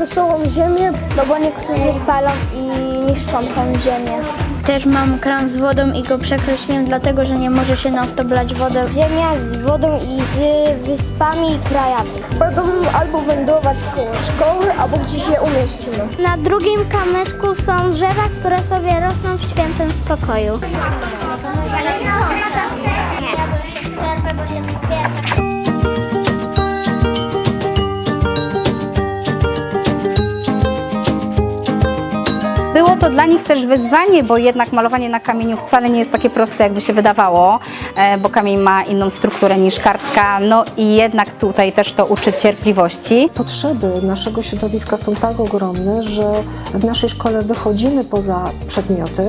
wesołą ziemię, no bo niektórzy palą i niszczą tą ziemię. Też mam kran z wodą i go przekreśliłem, dlatego że nie może się non-stop lać wodę. Ziemia z wodą i z wyspami i krajami. Będą albo wędrować koło szkoły, albo gdzieś je umieścimy. Na drugim kamyczku są drzewa, które sobie rosną w świętym spokoju. Było to dla nich też wyzwanie, bo jednak malowanie na kamieniu wcale nie jest takie proste, jakby się wydawało, e, bo kamień ma inną strukturę niż kartka, no i jednak tutaj też to uczy cierpliwości. Potrzeby naszego środowiska są tak ogromne, że w naszej szkole wychodzimy poza przedmioty.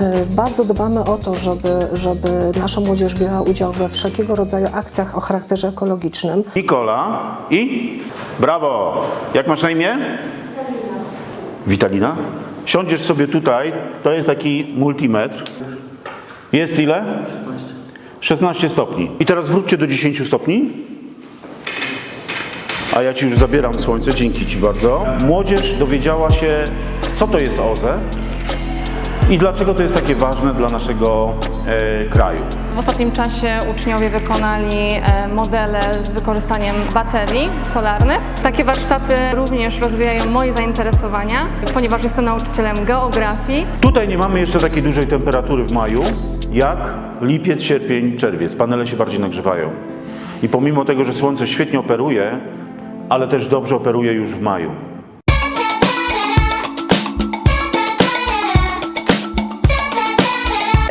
E, Bardzo dbamy o to, żeby, żeby nasza młodzież brała udział we wszelkiego rodzaju akcjach o charakterze ekologicznym. Nikola i brawo. Jak masz na imię? Witalina. Siądziesz sobie tutaj, to jest taki multimetr. Jest ile? 16. 16 stopni. I teraz wróćcie do 10 stopni. A ja Ci już zabieram słońce, dzięki Ci bardzo. Młodzież dowiedziała się, co to jest OZE i dlaczego to jest takie ważne dla naszego e, kraju. W ostatnim czasie uczniowie wykonali e, modele z wykorzystaniem baterii solarnych. Takie warsztaty również rozwijają moje zainteresowania, ponieważ jestem nauczycielem geografii. Tutaj nie mamy jeszcze takiej dużej temperatury w maju, jak lipiec, sierpień, czerwiec. Panele się bardziej nagrzewają. I pomimo tego, że słońce świetnie operuje, ale też dobrze operuje już w maju.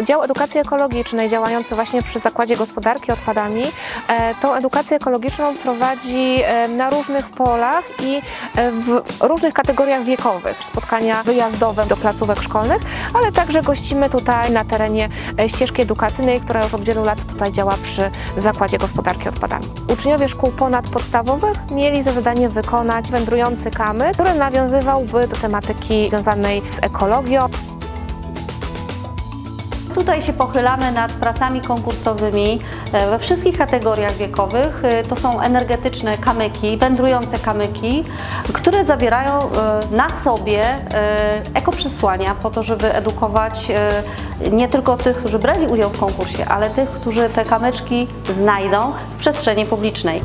Dział Edukacji Ekologicznej działający właśnie przy Zakładzie Gospodarki Odpadami e, tą edukację ekologiczną prowadzi e, na różnych polach i e, w różnych kategoriach wiekowych. Spotkania wyjazdowe do placówek szkolnych, ale także gościmy tutaj na terenie ścieżki edukacyjnej, która już od wielu lat tutaj działa przy Zakładzie Gospodarki Odpadami. Uczniowie szkół ponadpodstawowych mieli za zadanie wykonać wędrujący kamyk, który nawiązywałby do tematyki związanej z ekologią. Tutaj się pochylamy nad pracami konkursowymi e, we wszystkich kategoriach wiekowych. E, To są energetyczne kamyki, wędrujące kamyki, które zawierają e, na sobie ekoprzesłania po to, żeby edukować nie tylko tych, którzy brali udział w konkursie, ale tych, którzy te kamyczki znajdą w przestrzeni publicznej.